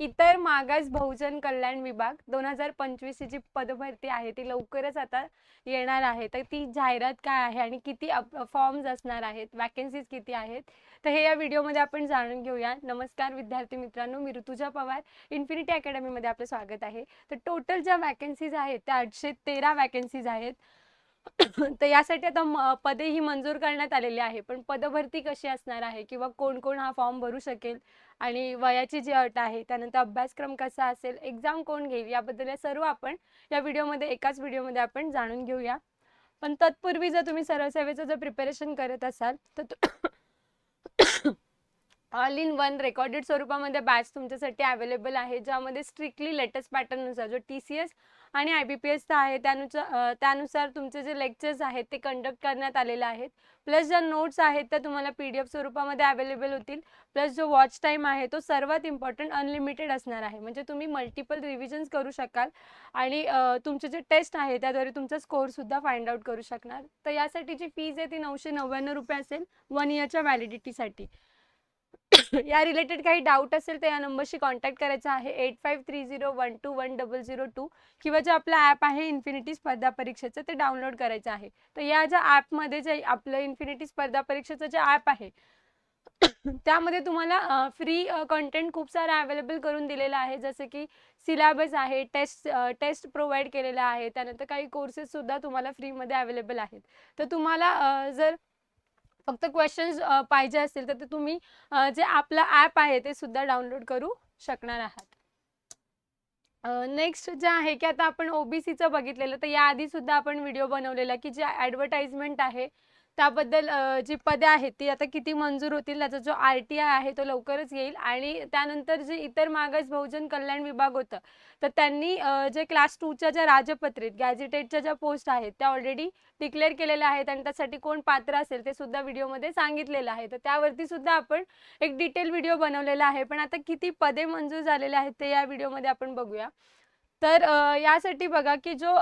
इतर मागास बहुजन कल्याण विभाग दोन हजार पंचवीसची जी पदभरती आहे ती लवकरच आता येणार आहे. तर ती जाहिरात काय आहे आणि किती फॉर्म्स असणार आहेत वॅकन्सीज किती आहेत? तर हे या व्हिडिओमध्ये आपण जाणून घेऊया. नमस्कार विद्यार्थी मित्रांनो मी ऋतुजा पवार. इन्फिनिटी अकॅडमीमध्ये आपलं स्वागत आहे. तर टोटल ज्या वॅकन्सीज आहेत त्या आठशे तेरा वॅकन्सीज आहेत. तर यासाठी आता म- पदे ही मंजूर करण्यात आलेली आहे. पण पदभरती कशी असणार आहे किंवा कोण कोण हा फॉर्म भरू शकेल? आणि वयाची जी अट आहे त्यानंतर अभ्यासक्रम कसा असेल एक्झाम कोण घेईल याबद्दल या सर्व आपण या व्हिडिओमध्ये एकाच व्हिडिओमध्ये आपण जाणून घेऊया. पण तत्पूर्वी जर तुम्ही सरळ सेवेचं जर प्रिपरेशन करत असाल तर ऑल इन वन रेकॉर्डेड स्वरूपामध्ये बॅच तुमच्यासाठी अवेलेबल आहे ज्यामध्ये स्ट्रिक्टली लेटेस्ट पॅटर्ननुसार जो टी सी एस आणि आय बी पी एस आहे. त्यानुसार त्यानुसार तुमचे जे लेक्चर्स आहेत ते कंडक्ट करण्यात आलेले आहेत. प्लस ज्या नोट्स आहेत त्या तुम्हाला पी डी एफ स्वरूपामध्ये अवेलेबल होतील. प्लस जो वॉच टाईम आहे तो सर्वात इम्पॉर्टंट अनलिमिटेड असणार आहे. म्हणजे तुम्ही मल्टिपल रिव्हिजन्स करू शकाल. आणि तुमचे जे टेस्ट आहे त्याद्वारे तुमचा स्कोअरसुद्धा फाइंड आउट करू शकणार. तर यासाठी जी फीज आहे ती नऊशे नव्याण्णव रुपये असेल वन इयरच्या व्हॅलिडिटीसाठी या रिलेटेड काही डाऊट असेल तर या नंबरशी कॉन्टॅक्ट करायचा आहे. Eight five three zero one two one double zero two किंवा जे आपलं ॲप आहे इन्फिनिटी स्पर्धा परीक्षेचं ते डाउनलोड करायचं आहे. तर या ज्या ॲपमध्ये जे आपलं इन्फिनिटी स्पर्धा परीक्षेचं जे ॲप आहे त्यामध्ये तुम्हाला फ्री कंटेंट खूप सारा अवेलेबल करून दिलेला आहे. जसं की सिलेबस आहे टेस्ट टेस्ट प्रोव्हाइड केलेला आहे. त्यानंतर काही कोर्सेस सुद्धा तुम्हाला फ्रीमध्ये अवेलेबल आहेत. तर तुम्हाला जर फक्त क्वेश्चन्स पाहिजे असतील तर ते तुम्ही जे आपलं ॲप आहे ते सुद्धा डाउनलोड करू शकणार आहात. नेक्स्ट जे आहे की आता आपण ओबीसीचं बघितलेलं तर याआधी सुद्धा आपण व्हिडिओ बनवलेला की जे ॲडव्हर्टाइजमेंट आहे त्याबद्दल जी पदे आहेत ती आता किती मंजूर होतील त्याचा जो आर टी आय आहे तो लवकरच येईल. आणि त्यानंतर जे इतर मागास बहुजन कल्याण विभाग होतं तर त्यांनी जे क्लास टूच्या ज्या राजपत्रित गॅझेटेडच्या ज्या पोस्ट आहेत त्या ऑलरेडी डिक्लेअर केलेल्या आहेत आणि त्यासाठी कोण पात्र असेल ते सुद्धा व्हिडिओमध्ये सांगितलेलं आहे. तर त्यावरती सुद्धा आपण एक डिटेल व्हिडिओ बनवलेला आहे. पण आता किती पदे मंजूर झालेले आहेत ते या व्हिडिओमध्ये आपण बघूया. तर यासाठी बघा की जो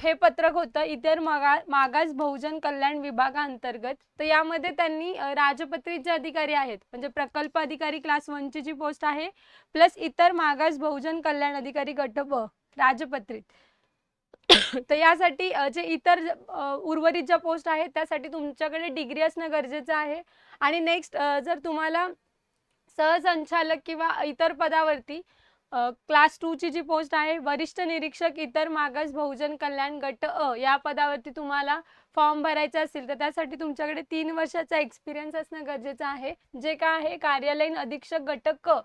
हे पत्रक होतं इतर मागा मागास बहुजन कल्याण विभागाअंतर्गत तर यामध्ये त्यांनी राजपत्रित जे अधिकारी आहेत. म्हणजे प्रकल्प अधिकारी क्लास वनची जी पोस्ट आहे प्लस इतर मागास बहुजन कल्याण अधिकारी गट ब राजपत्रित. तर यासाठी जे इतर उर्वरित ज्या पोस्ट आहेत त्यासाठी तुमच्याकडे डिग्री असणं गरजेचं आहे. आणि नेक्स्ट जर तुम्हाला सहसंचालक किंवा इतर पदावरती क्लास टूची जी पोस्ट आहे वरिष्ठ निरीक्षक इतर मागास बहुजन कल्याण गट अ या पदावरती तुम्हाला फॉर्म भरायचा असेल तर त्यासाठी तुमच्याकडे तीन वर्षाचा एक्सपिरियन्स असणं गरजेचं आहे. जे काय आहे कार्यालयीन अधीक्षक गट क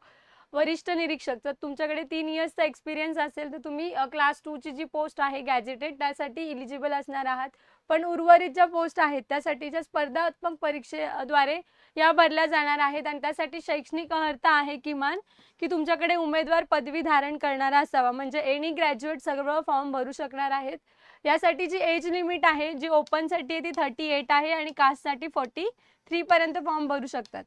वरिष्ठ निरीक्षक जर तुमच्याकडे तीन इयर्सचा एक्सपिरियन्स असेल तर तुम्ही क्लास टूची जी पोस्ट आहे गॅजेटेड त्यासाठी इलिजिबल असणार आहात. पण उर्वरित ज्या पोस्ट आहेत त्यासाठीच्या स्पर्धात्मक परीक्षेद्वारे या भरल्या जाणार आहेत आणि त्यासाठी शैक्षणिक अर्थ आहे किमान की तुमच्याकडे उमेदवार पदवी धारण करणारा असावा. म्हणजे एनी ग्रॅज्युएट सर्व फॉर्म भरू शकणार आहेत. यासाठी जी एज लिमिट आहे जी ओपनसाठी आहे ती थर्टी एट आहे आणि कास्टसाठी फोर्टी थ्रीपर्यंत फॉर्म भरू शकतात.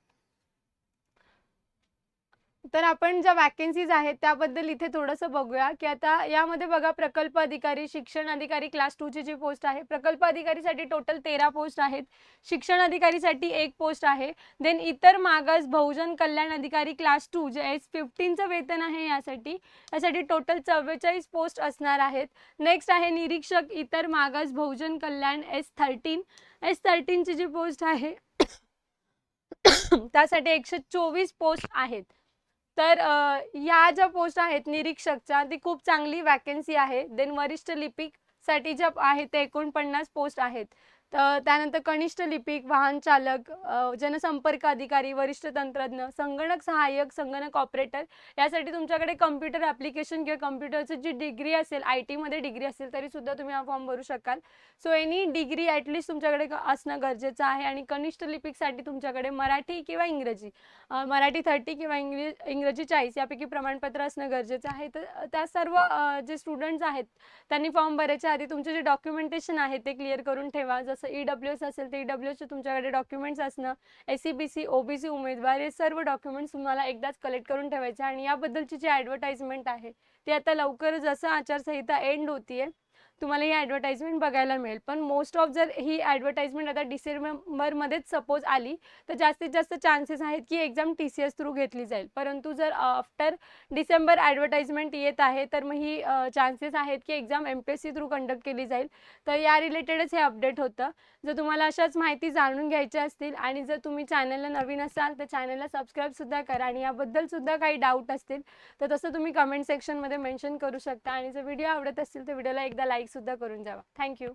तर आपण ज्या वॅकेन्सीज आहेत त्याबद्दल इथे थोडंसं बघूया की आता यामध्ये बघा प्रकल्प अधिकारी शिक्षण अधिकारी क्लास टूची जी पोस्ट आहे प्रकल्प अधिकारीसाठी टोटल तेरा पोस्ट आहेत. शिक्षण अधिकारीसाठी एक पोस्ट आहे. देन इतर मागास बहुजन कल्याण अधिकारी क्लास टू जे एस फिफ्टीनचं वेतन आहे यासाठी यासाठी टोटल चव्वेचाळीस पोस्ट असणार आहेत. नेक्स्ट आहे निरीक्षक इतर मागास बहुजन कल्याण एस थर्टीन एस थर्टीनची जी पोस्ट आहे त्यासाठी एकशे चोवीस पोस्ट आहेत. तर या ज्या पोस्ट आहेत निरीक्षकच्या ती खूप चांगली वॅकन्सी आहे. देन वरिष्ठ लिपिकसाठी ज्या आहेत ते एकोणपन्नास पोस्ट आहेत. त्यानंतर कनिष्ठ लिपिक वाहन चालक जनसंपर्क अधिकारी वरिष्ठ तंत्रज्ञ संगणक सहाय्यक संगणक ऑपरेटर यासाठी तुमच्याकडे कम्प्युटर ॲप्लिकेशन किंवा कम्प्युटरची जी डिग्री असेल आय टीमध्ये डिग्री असेल तरीसुद्धा तुम्ही हा फॉर्म भरू शकाल. सो एनी डिग्री ॲटलिस्ट तुमच्याकडे असणं गरजेचं आहे आणि कनिष्ठ लिपिकसाठी तुमच्याकडे मराठी किंवा इंग्रजी मराठी थर्टी किंवा इंग्लिश इंग्रजी चाळीस यापैकी प्रमाणपत्र असणं गरजेचं आहे. तर त्या सर्व जे स्टुडंट्स आहेत त्यांनी फॉर्म भरायच्या आधी तुमचे जे डॉक्युमेंटेशन आहे ते क्लिअर करून ठेवा. जसं ई डब्ल्यू एस असेल तर ई डब्ल्यू एसचे तुमच्याकडे डॉक्युमेंट्स असणं S C B C O B C उमेदवार हे सर्व डॉक्युमेंट्स तुम्हाला एकदाच कलेक्ट करून ठेवायचे. आणि याबद्दलची जी ॲडव्हर्टाईजमेंट आहे ती आता लवकर जसं आचारसंहिता एंड होतीये. तुम्हाला ही ॲडव्हर्टाईजमेंट बघायला मिळेल. पण मोस्ट ऑफ जर ही ॲडव्हर्टाईजमेंट आता डिसेंबरमध्येच सपोज आली तर जास्तीत जास्त चान्सेस आहेत की exam T C S through घेतली जाईल. परंतु जर आफ्टर डिसेंबर ॲडव्हर्टाईजमेंट येत आहे तर मग ही चान्सेस आहेत की exam M P S C through conduct केली जाईल. तर या रिलेटेडच हे अपडेट होतं. जर तुम्हाला अशाच माहिती जाणून घ्यायच्या असतील आणि जर तुम्ही चॅनलला नवीन असाल तर चॅनलला सबस्क्राईबसुद्धा करा आणि याबद्दलसुद्धा काही डाऊट असतील तर तसं तुम्ही कमेंट सेक्शनमध्ये मेन्शन करू शकता. आणि जर व्हिडिओ आवडत असतील तर व्हिडिओला एकदा लाईक लाईकसुद्धा करून जावा. थँक्यू